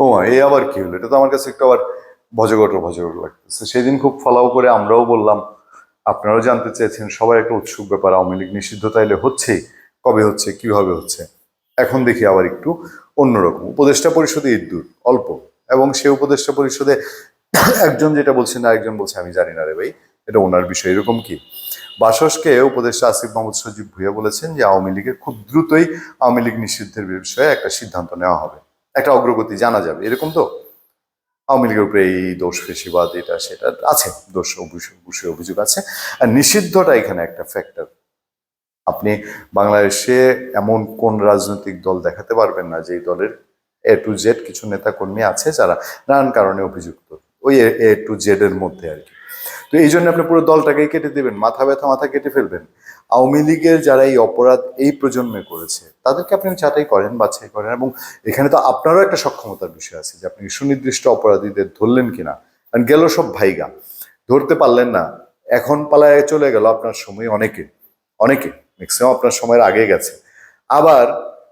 ও এই আবার কি হলো? এটা তো আমার কাছে একটু আবার ভজগট ভজগট লাগতেছে। সেদিন খুব ফলাও করে আমরাও বললাম, আপনারাও জানতে চেয়েছেন, সবাই একটা উৎসুক ব্যাপার, আওয়ামী লীগ নিষিদ্ধ তাইলে হচ্ছেই কবে হচ্ছে, কীভাবে হচ্ছে? এখন দেখি আবার একটু অন্যরকম। উপদেষ্টা পরিষদে ইদ্দুর, অল্প, এবং সে উপদেষ্টা পরিষদে একজন যেটা বলছেন আরেকজন বলছে, আমি জানি না রে ভাই, এটা ওনার বিষয়, এরকম কি? বাসসকে উপদেষ্টা আসিফ মোহাম্মদ সজীব ভুইয়া বলেছেন যে, আওয়ামী লীগের খুব দ্রুতই আওয়ামী লীগ নিষিদ্ধের বিষয়ে একটা সিদ্ধান্ত নেওয়া হবে। একটা অগ্রগতি জানা যাবে, এরকম তো? আওয়ামী লীগের উপরে এই দোষ ফেসিবাদ, এটা, সেটা আছে, দোষ বিষয়ে অভিযোগ আছে। আর নিষিদ্ধটা এখানে একটা ফ্যাক্টর আপনি বাংলাদেশে এমন কোন রাজনৈতিক দল দেখাতে পারবেন না যে দলের এ টু জেড কিছু নেতা কর্মী আছে যারা নানান কারণে অভিযুক্ত। ওই এ টু জেড এর মধ্যে আর কি। তো এই জন্য আপনি পুরো দলটাকেই কেটে দেবেন, মাথা ব্যথা মাথা কেটে ফেলবেন। আওয়ামী লীগের যারা এই অপরাধ এই প্রজন্মে করেছে, তাদেরকে আপনি যাচাই করেন, বাছাই করেন এবং এখানে তো আপনারও একটা সক্ষমতার বিষয় আছে যে আপনি সুনির্দিষ্ট অপরাধীদের ধরলেন কিনা। কারণ গেল সব ভাইগা। ধরতে পারলেন না, এখন পালায় চলে গেল আপনার সময় অনেকে অনেকে ম্যাক্সিমাম আপনার সময়ের আগে গেছে। আবার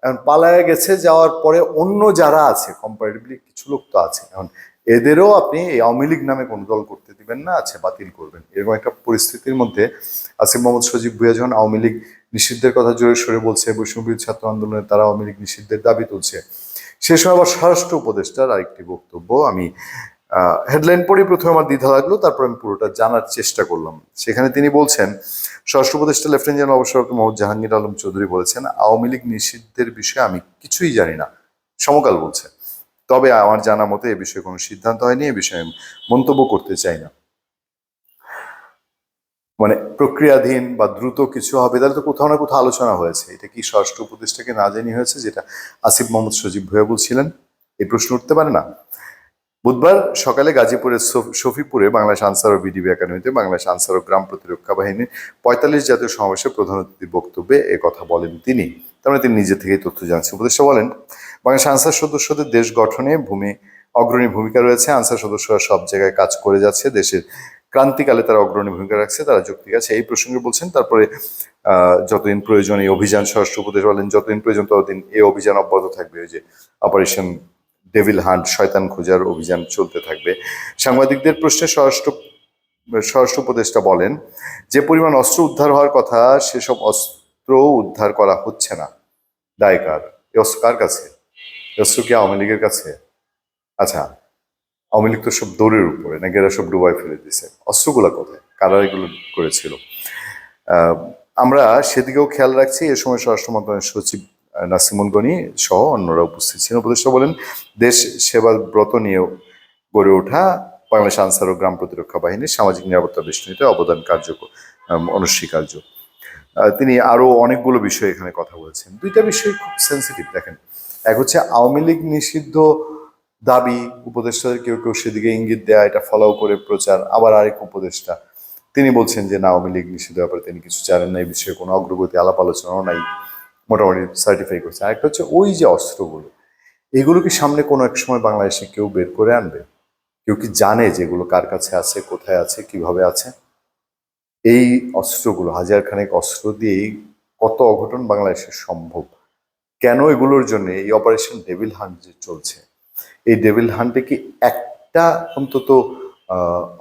এখন পালায় গেছে, যাওয়ার পরে অন্য যারা আছে কম্পারেটিভলি কিছু লোক তো আছে। এখন এদেরও আপনি এই আওয়ামী লীগ নামে কোনো দল করতে দিবেন না, আছে, বাতিল করবেন। এরকম একটা পরিস্থিতির মধ্যে আসিফ মোহাম্মদ সজীব ভুইয়া যখন আওয়ামী লীগ নিষিদ্ধের কথা জোরে সরে বলছে, বৈষ্ণবীর ছাত্র আন্দোলনে তারা আওয়ামী লীগ নিষিদ্ধের দাবি তুলছে, সে সময় আবার স্বরাষ্ট্র উপদেষ্টার আরেকটি বক্তব্য। আমি হেডলাইন পড়ে প্রথমে আমার দ্বিধা লাগল, তারপর আমি পুরোটা জানার চেষ্টা করলাম। সেখানে তিনি বলছেন, স্বরাষ্ট্র উপদেষ্টা লেফটেন্যান্ট জেনারেল অবসরক মোহাম্মদ জাহাঙ্গীর আলম চৌধুরী বলেছেন, আওয়ামী লীগ নিষিদ্ধের বিষয়ে আমি কিছুই জানি না। সমকাল বলছে। তবে আমার জানা মতে এ বিষয়ে কোনো সিদ্ধান্ত হয়নি, এ বিষয়ে মন্তব্য করতে চাই না। মানে প্রক্রিয়াধীন বা দ্রুত কিছু হবে, তাহলে তো কোথাও না কোথাও আলোচনা হয়েছে। এটা কি ষষ্ঠ উপদেষ্টাকে না জানি হয়েছে, যেটা আসিফ মোহাম্মদ সজীব ভয়া বলছিলেন? এই প্রশ্ন উঠতে পারে না? বুধবার সকালে গাজীপুরের শফিপুরে বাংলাদেশ আনসার ও বিডিবি একাডেমিতে বাংলাদেশ আনসার ও গ্রাম প্রতিরক্ষা বাহিনীর পঁয়তাল্লিশ জাতীয় সমাবেশে প্রধান অতিথির বক্তব্যে কথা বলেন তিনি। তার তিনি নিজে থেকেই তথ্য জানছেন। উপদেষ্টা বলেন, বাংলাদেশ আনসার সদস্যদের দেশ গঠনে ভূমি অগ্রণী ভূমিকা রয়েছে। আনসার সদস্যরা সব জায়গায় কাজ করে যাচ্ছে। দেশের ক্রান্তিকালে তারা অগ্রণী ভূমিকা রাখছে, তারা যুক্তি আছে। এই প্রসঙ্গে বলছেন, তারপরে যতদিন প্রয়োজন এই অভিযান, স্বরাষ্ট্র উপদেশ বলেন, যতদিন প্রয়োজন ততদিন এই অভিযান অব্যাহত থাকবে। ওই যে অপারেশন ডেভিল হান্ট শয়তান খোঁজার অভিযান চলতে থাকবে। সাংবাদিকদের প্রশ্নে স্বরাষ্ট্র স্বরাষ্ট্র উপদেষ্টা বলেন, যে পরিমাণ অস্ত্র উদ্ধার হওয়ার কথা, সেসব অস্ত্র উদ্ধার করা হচ্ছে না। দায়কার অস্ত্র কার কাছে? অস্ত্র কি আওয়ামী লীগের কাছে? আচ্ছা আওয়ামী লীগ তো সব দৌড়ের উপরে, নাকি এরা সব ডুবাই ফেলে দিছে অস্ত্রগুলা কোথায়? কারা এগুলো করেছিল? আমরা সেদিকেও খেয়াল রাখছি। এ সময় স্বরাষ্ট্র মন্ত্রণালয়ের সচিব নাসিমুল গনি সহ অন্যরা উপস্থিত ছিলেন। উপদেষ্টা বলেন, দেশ সেবা ব্রত নিয়ে গড়ে ওঠা বাংলাদেশ আনসার ও গ্রাম প্রতিরক্ষা বাহিনীর সামাজিক নিরাপত্তা বেষ্টনীতে অবদান কার্য অনস্বীকার্য। তিনি আরও অনেকগুলো বিষয় এখানে কথা বলেছেন। দুইটা বিষয় খুব সেন্সিটিভ দেখেন। এক হচ্ছে আওয়ামী লীগ নিষিদ্ধ দাবি উপদেষ্টাদের কেউ কেউ সেদিকে ইঙ্গিত দেয়া, এটা ফলো করে প্রচার। আবার আরেক উপদেষ্টা, তিনি বলছেন যে না, আওয়ামী লীগ নিষিদ্ধ ব্যাপারে তিনি কিছু জানেন না, এই বিষয়ে কোনো অগ্রগতি আলাপ আলোচনাও নাই। মোটামুটি সার্টিফাই করছে। আরেকটা হচ্ছে ওই যে অস্ত্রগুলো, এগুলো কি সামনে কোনো এক সময় বাংলাদেশে কেউ বের করে আনবে? কেউ কি জানে যে এগুলো কার কাছে আছে, কোথায় আছে, কীভাবে আছে? এই অস্ত্রগুলো হাজার খানেক অস্ত্র দিয়েই কত অঘটন বাংলাদেশে সম্ভব? কেন এগুলোর জন্য এই অপারেশন ডেভিল হান্ট যে চলছে? এই ডেভিল হান্টে কি একটা অন্তত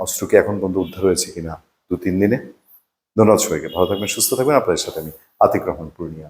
অস্ত্র কি এখন পর্যন্ত উদ্ধার হয়েছে কিনা দু তিন দিনে? ধন্যবাদ সবাইকে। ভালো থাকবেন, সুস্থ থাকবেন। আপনাদের সাথে আমি আতিক রহমান, পূর্ণিয়া।